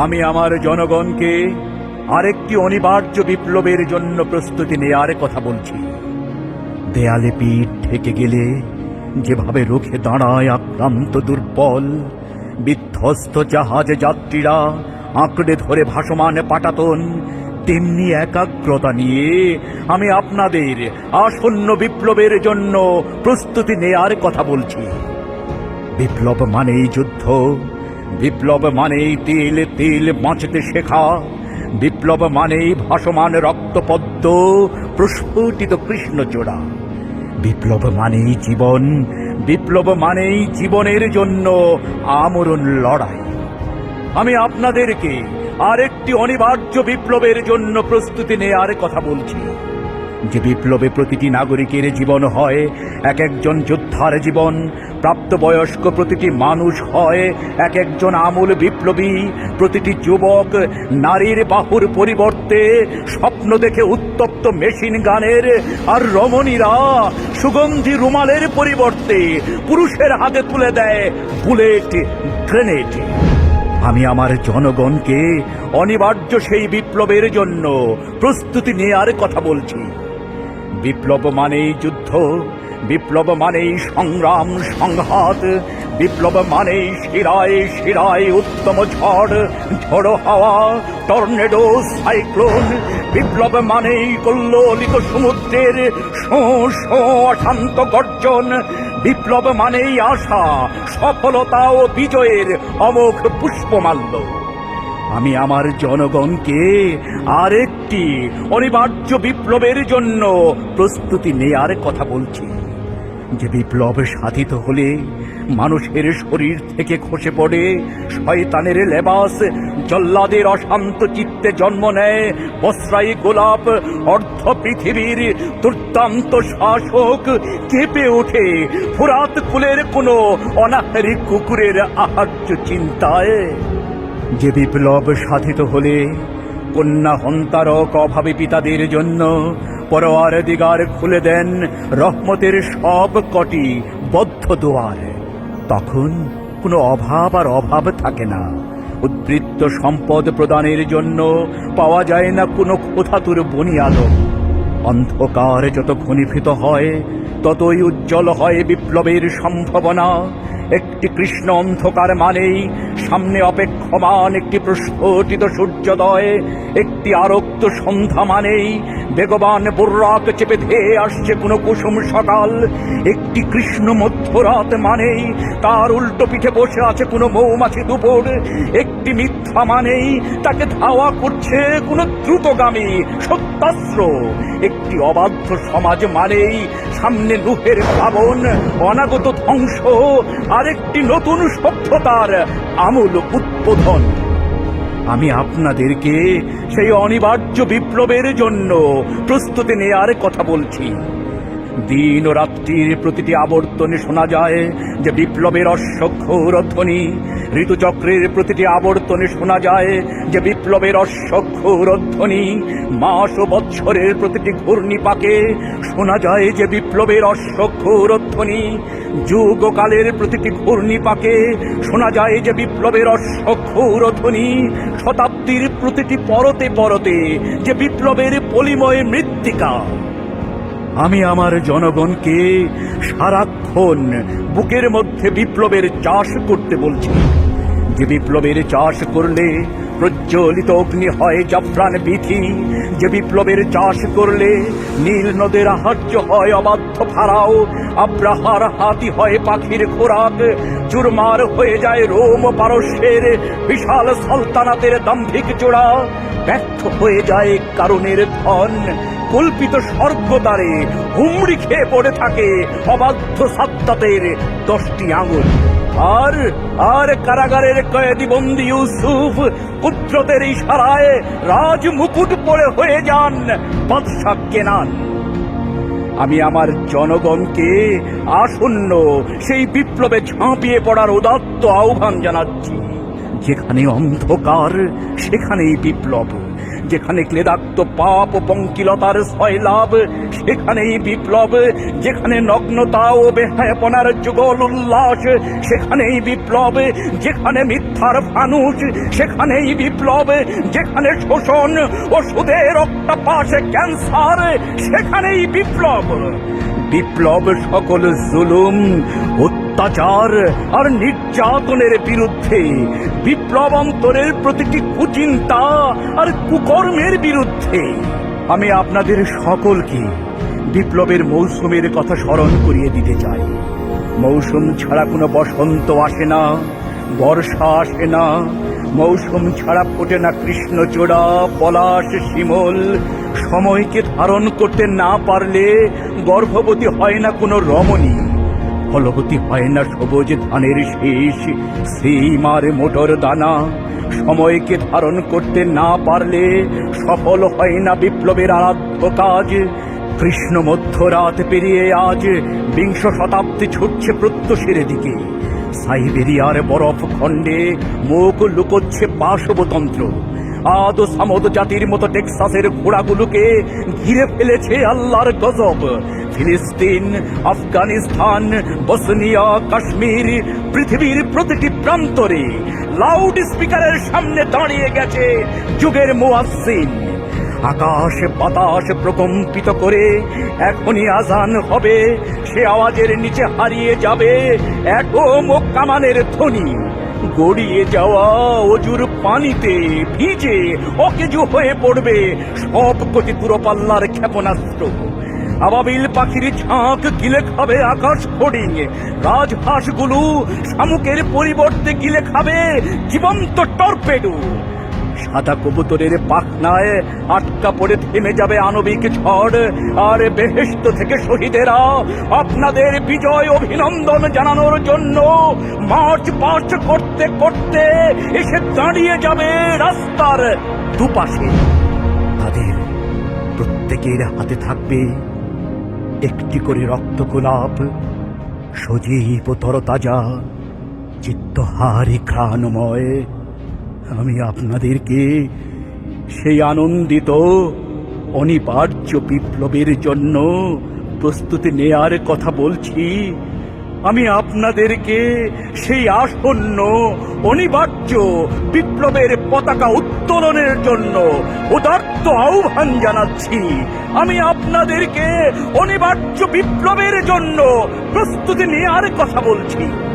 আমি আমার জনগণকে আরেকটি অনিবার্য বিপ্লবের জন্য প্রস্তুতি নেয়ার কথা বলছি। দেয়ালে পিঠ ঠেকে গেলে যেভাবে রুখে দাঁড়ায় আক্রান্ত দুর্বল, বিধ্বস্ত জাহাজ যাত্রীরা আঁকড়ে ধরে ভাসমান পাটাতন, তেমনি একাগ্রতা নিয়ে আমি আপনাদের আসন্ন বিপ্লবের জন্য প্রস্তুতি নেয়ার কথা বলছি। বিপ্লব মানেই যুদ্ধ বিপ্লব মানেই তিল তিল বাঁচতে শেখা। বিপ্লব মানেই ভাসমান রক্তপদ্ম প্রস্ফুটিত কৃষ্ণচূড়া। বিপ্লব মানেই জীবন, বিপ্লব মানেই জীবনের জন্য আমরণ লড়াই। আমি আপনাদেরকে আরেকটি অনিবার্য বিপ্লবের জন্য প্রস্তুতি নেয়ার কথা বলছি। যে বিপ্লবে প্রতিটি নাগরিকের জীবন হয়, এক একজন যোদ্ধার জীবন প্রাপ্তবয়স্ক প্রতিটি মানুষ হয়, এক একজন আমূল বিপ্লবী, প্রতিটি যুবক নারীর বাহুর পরিবর্তে স্বপ্ন দেখে উত্তপ্ত মেশিন গানের আর রমণীরা সুগন্ধি রুমালের পরিবর্তে পুরুষের হাতে তুলে দেয় বুলেট গ্রেনেড। আমি আমার জনগণকে অনিবার্য সেই বিপ্লবের জন্য প্রস্তুতি নেয়ার কথা বলছি। বিপ্লব মানেই যুদ্ধ বিপ্লব মানেই সংগ্রাম, সংঘাত বিপ্লব মানেই শিরায় শিরায় উত্তম ঝড়, ঝড়ো হাওয়া, টর্নেডো, সাইক্লোন বিপ্লব মানেই কল্লোলিত সমুদ্রের শো শো অশান্ত গর্জন বিপ্লব মানেই আশা, সফলতা ও বিজয়ের অমোঘ পুষ্পমাল্য। আমি আমার জনগণকে আরেকটি অনিবার্য বিপ্লবের জন্য প্রস্তুতি নেয়ার কথা বলছি। যে বিপ্লব সাধিত হলে মানুষের শরীর থেকে খসে পড়ে, শয়তানের লেবাস, জল্লাদের অশান্ত চিত্তে জন্ম নেয় বস্রাই গোলাপ, অর্ধ পৃথিবীর দুর্দান্ত শাসক কেঁপে ওঠে, ফুরাত কুলের কোনো অনাহারী কুকুরের আহার্য চিন্তায়। যে বিপ্লব সাধিত হলে কন্যা হন্তারক অভাবী পিতাদের জন্য পরোয়ার দিগার খুলে দেন রহমতের সব কটি বদ্ধ দোয়ার। তখন কোনো অভাব আর অভাব থাকে না। উদ্বৃত্ত সম্পদ প্রদানের জন্য পাওয়া যায় না কোনো ক্ষুধাতুর বনিয়ালো অন্ধকার যত ঘনীভূত হয়, ততই উজ্জ্বল হয় বিপ্লবের সম্ভাবনা। একটি কৃষ্ণ অন্ধকার মানেই সামনে অপেক্ষমান একটি প্রস্ফুটিত সূর্যোদয়, একটি আরক্ত সন্ধ্যা মানেই বেগবান বুর্রাক চেপে ধেয়ে আসছে কোনো কুসুম সকাল। একটি কৃষ্ণ মধ্যরাত মানেই তার উল্টো পিঠে বসে আছে কোনো মৌমাছি দুপুর। একটি মিথ্যা মানেই তাকে ধাওয়া করছে কোনো দ্রুতগামী সত্যাস্ত্র। একটি অবাধ্য সমাজ মানেই সামনে নুহের প্লাবন, অনাগত ধ্বংস, আরেকটি নতুন সভ্যতার আমূল উদ্বোধন আমি আপনাদেরকে সেই অনিবার্য বিপ্লবের জন্য প্রস্তুতি নেয়ার কথা বলছি। দিন ও রাত্রির প্রতিটি আবর্তনে শোনা যায় যে বিপ্লবের অশ্বক্ষর ধ্বনি। ঋতুচক্রের প্রতিটি আবর্তনে শোনা যায় যে বিপ্লবের অশ্বক্ষর ধ্বনি। মাস ও বৎসরের প্রতিটি ঘূর্ণিপাকে শোনা যায় যে বিপ্লবের অশ্বক্ষর ধ্বনি। যুগকালের প্রতিটি ঘূর্ণিপাকে শোনা যায় যে বিপ্লবের অশ্বক্ষর ধ্বনি শতাব্দীর প্রতিটি পরতে পরতে যে বিপ্লবের পলিময় মৃত্তিকা। আমি আমার জনগণকে সারাক্ষণ বুকের মধ্যে বিপ্লবের চাষ করতে বলছি। যে বিপ্লবের চাষ করলে প্রজ্বলিত অগ্নি হয় জাফরান বিথি যে বিপ্লবের চাষ করলে নীল নদের আহার্য হয় অবাধ্য ফারাও। আব্রাহার হাতি হয় পাখির খোরাক। চুরমার হয়ে যায় রোম পারস্যের বিশাল সালতানাতের দাম্ভিক চূড়া। ব্যর্থ হয়ে যায় কারণের ধন। কল্পিত স্বর্গদ্বারে হুমড়ি খেয়ে পড়ে থাকে অবাধ্য সাত্তাতের দশটি আঙুল। আর আর কারাগারের কয়েদি বন্দি ইউসুফ পুত্রদের ইশারায় রাজ মুকুট পরে হয়ে যান বাদশাহ কেনান আমি আমার জনগণকে আসন্ন সেই বিপ্লবে ঝাঁপিয়ে পড়ার উদাত্ত আহ্বান জানাচ্ছি, যেখানে অন্ধকার, সেখানেই বিপ্লব। যেখানে ক্লেদাক্ত পাপ ও পঙ্কিলতার লাভ সেখানেই বিপ্লব, যেখানে নগ্নতা ও বেহায়াপনার যুগল উল্লাস, সেখানেই বিপ্লব, যেখানে মিথ্যার ফানুষ, সেখানেই বিপ্লব, যেখানে শোষণ ও সুদের রক্তপাশে ক্যান্সার, সেখানেই বিপ্লব। বিপ্লব সকল জুলুম অত্যাচার আর নির্যাতনের বিরুদ্ধে বিপ্লব অন্তরের প্রতিটি কুচিন্তা আর কুকর্মের বিরুদ্ধে। আমি আপনাদের সকলকে বিপ্লবের মৌসুমের কথা স্মরণ করিয়ে দিতে চাই। মৌসুম ছাড়া কোনো বসন্ত আসে না, বর্ষা আসে না, মৌসুম ছাড়া ফোটে না কৃষ্ণচূড়া, পলাশ, শিমল। সময়কে ধারণ করতে না পারলে গর্ভবতী হয় না কোনো রমণী। ফলবতী হয় না সবুজ ধানের শেষ। সেই মারে মোটর দানা সময়কে ধারণ করতে না পারলে সফল হয় না বিপ্লবের আরাধ্য কাজ। কৃষ্ণ মধ্যরাত পেরিয়ে আজ বিংশ শতাব্দী ছুটছে প্রত্যুষের দিকে। সাইবেরিয়ার বরফ খণ্ডে মুখ লুকোচ্ছে পাশবতন্ত্র আদ সামদ জাতির মতো টেক্সাসের ঘোড়াগুলোকে ঘিরে ফেলেছে আল্লাহর গজব। ফিলিস্তিন, আফগানিস্তান, বসনিয়া, কাশ্মীর পৃথিবীর প্রতিটি প্রান্তরে লাউড স্পিকারের সামনে দাঁড়িয়ে গেছে যুগের মুয়াজ্জিন। আকাশ বাতাস প্রকম্পিত করে এখনই আজান হবে, সে আওয়াজের নিচে হারিয়ে যাবে এটম ও কামানের ধ্বনি। গড়িয়ে যাওয়া অজুর পানিতে ভিজে অকেজু হয়ে পড়বে সব কোটি দূরপাল্লার ক্ষেপণাস্ত্র। আবাবিল পাখির ঝাঁক গিলে খাবে আকাশ ফড়িং। রাজহাঁসগুলো শামুকের পরিবর্তে গিলে খাবে জীবন্ত টর্পেডো। সাদা কবুতরের পাখনায় আটকা পড়ে থেমে যাবে আণবিক ঝড়, আর বেহেস্ত থেকে শহীদেরা আপনাদের বিজয় অভিনন্দন জানানোর জন্য মার্চ পাস করতে করতে এসে দাঁড়িয়ে যাবে রাস্তার দুপাশে। তাদের প্রত্যেকের হাতে থাকবে একটি করে রক্ত গোলাপ সজীব তরতাজা, চিত্তহারি ঘ্রাণময়। আমি আপনাদেরকে সেই আনন্দিত, অনিবার্য বিপ্লবের জন্য প্রস্তুতি নেয়ার কথা বলছি। আমি আপনাদেরকে সেই আসন্ন অনিবার্য বিপ্লবের পতাকা উত্তোলনের জন্য উদার্ত আহ্বান জানাচ্ছি। আমি আপনাদেরকে অনিবার্য বিপ্লবের জন্য প্রস্তুতি নেওয়ার কথা বলছি।